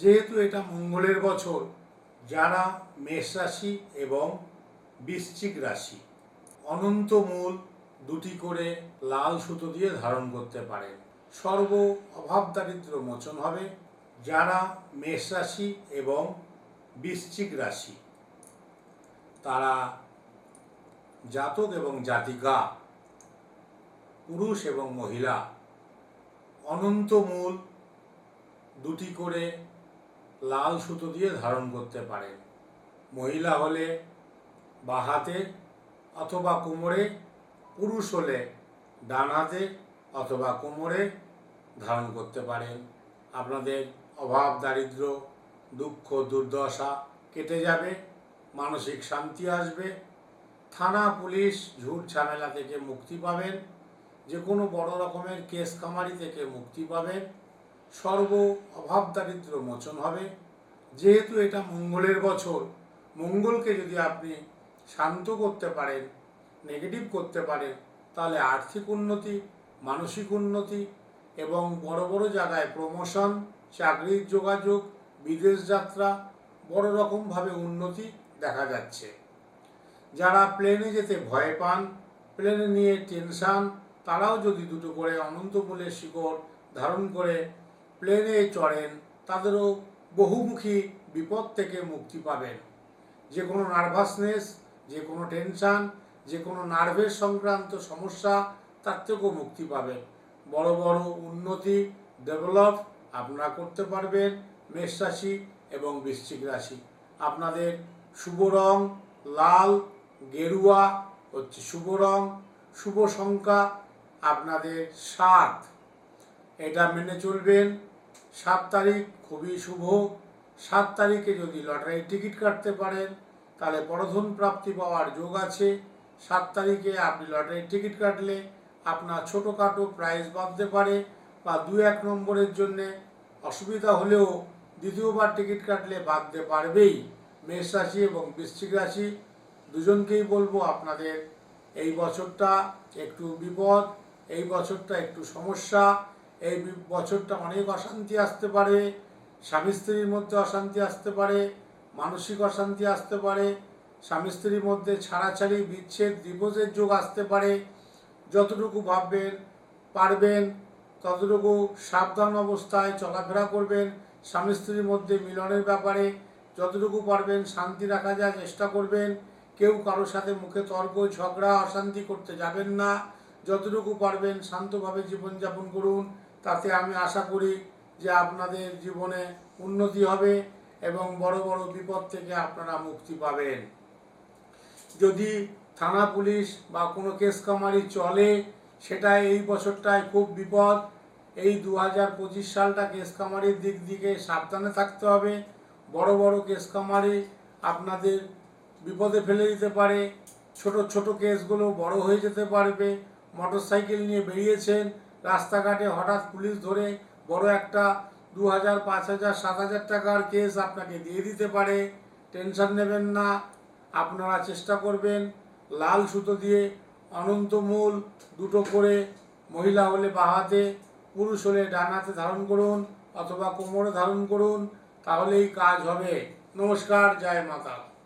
যেহেতু এটা মঙ্গলের বছর, যারা মেষ রাশি এবং বৃশ্চিক রাশি, অনন্ত মূল দুটি করে লাল সুতো দিয়ে ধারণ করতে পারেন সর্ব অভাব দারিদ্র মোচন হবে। যারা মেষ রাশি এবং বৃশ্চিক রাশি, তারা জাতক এবং জাতিকা, পুরুষ এবং মহিলা, অনন্ত মূল দুটি করে লাল সুতো দিয়ে ধারণ করতে পারেন মহিলা হলে বা হাতে অথবা কোমরে, পুরুষ হলে ডান হাতে অথবা কোমরে ধারণ করতে পারেন আপনাদের অভাব, দারিদ্র, দুঃখ, দুর্দশা কেটে যাবে, মানসিক শান্তি আসবে। থানা, পুলিশ ঝুট ঝামেলা থেকে মুক্তি পাবেন। যে কোনো বড় রকমের কেস কামারি থেকে মুক্তি পাবেন। সর্ব অভাব দারিদ্র মোচন হবে। যেহেতু এটা মঙ্গলের বছর, মঙ্গলকে যদি আপনি শান্ত করতে পারেন নেগেটিভ করতে পারেন, তাহলে আর্থিক উন্নতি, মানসিক উন্নতি এবং বড় বড় জায়গায় প্রমোশন চাকরির যোগাযোগ, বিদেশ যাত্রা, বড় রকমভাবে উন্নতি দেখা যাচ্ছে। যারা প্লেনে যেতে ভয় পান প্লেনে নিয়ে টেনশান তারাও যদি দুটো করে অনন্ত বলে শিকড় ধারণ করে প্লেনে চড়েন, তাদেরও বহুমুখী বিপদ থেকে মুক্তি পাবেন। যে কোনো নার্ভাসনেস, যে কোনো টেনশান, যে কোনো নার্ভের সংক্রান্ত সমস্যা, তার থেকেও মুক্তি পাবেন। বড় বড় উন্নতি ডেভেলপ আপনারা করতে পারবেন মেষ রাশি এবং বৃশ্চিক রাশি। আপনাদের শুভ রং লাল, গেরুয়া, হচ্ছে শুভ রং, শুভ সংখ্যা আপনাদের সাত। এটা মেনে চলবেন। সাত তারিখ খুবই শুভ। সাত তারিখে যদি লটারির টিকিট কাটতে পারেন, তাহলে পরধন প্রাপ্তি পাওয়ার যোগ আছে। সাত তারিখে আপনি লটারির টিকিট কাটলে আপনার ছোটোখাটো প্রাইজ বাঁধতে পারে বা দু এক নম্বরের জন্যে অসুবিধা হলেও দ্বিতীয়বার টিকিট কাটলে বাঁধতে পারবেই। মেষ রাশি এবং বৃশ্চিক রাশি, দুজনকেই বলব আপনাদের এই বছরটা একটু বিপদ, এই বছরটা একটু সমস্যা। এই বছরটা অনেক অশান্তি আসতে পারে, স্বামী স্ত্রীর মধ্যে অশান্তি আসতে পারে, মানসিক অশান্তি আসতে পারে, স্বামী স্ত্রীর মধ্যে ছাড়াছাড়ি, বিচ্ছেদ দিবসের যোগ আসতে পারে। যতটুকু ভাববেন, পারবেন, ততটুকু সাবধান অবস্থায় চলাফেরা করবেন স্বামী স্ত্রীর মধ্যে মিলনের ব্যাপারে। যতটুকু পারবেন, শান্তি রাখা যায়, চেষ্টা করবেন। কেউ কারোর সাথে মুখে তর্ক, ঝগড়া, অশান্তি করতে যাবেন না। যতটুকু পারবেন, শান্তভাবে জীবনযাপন করুন। তাতে আমি আশা করি যে আপনাদের জীবনে উন্নতি হবে এবং বড় বড় বিপদ থেকে আপনারা মুক্তি পাবেন। যদি থানা পুলিশ বা কোনো কেস কামারি চলে, সেটা এই বছরটায় খুব বিপদ। এই দু হাজার পঁচিশ সালটা কেস কামারির দিক দিকে সাবধানে থাকতে হবে। বড় বড় কেস কামারি আপনাদের বিপদে ফেলে দিতে পারে। ছোট ছোট কেসগুলো বড় হয়ে যেতে পারবে। মোটর সাইকেল নিয়ে বেরিয়েছেন। রাস্তাঘাটে হঠাৎ পুলিশ ধরে বড় একটা দু হাজার, পাঁচ হাজার, সাত হাজার টাকার কেস আপনাকে দিয়ে দিতে পারে। টেনশন নেবেন না, আপনারা চেষ্টা করবেন লাল সুতো দিয়ে অনন্তমূল দুটো করে মহিলা হলে বাঁ হাতে, পুরুষ হলে ডান হাতে ধারণ করুন অথবা কোমরে ধারণ করুন, তাহলেই কাজ হবে। নমস্কার, জয় মাতা।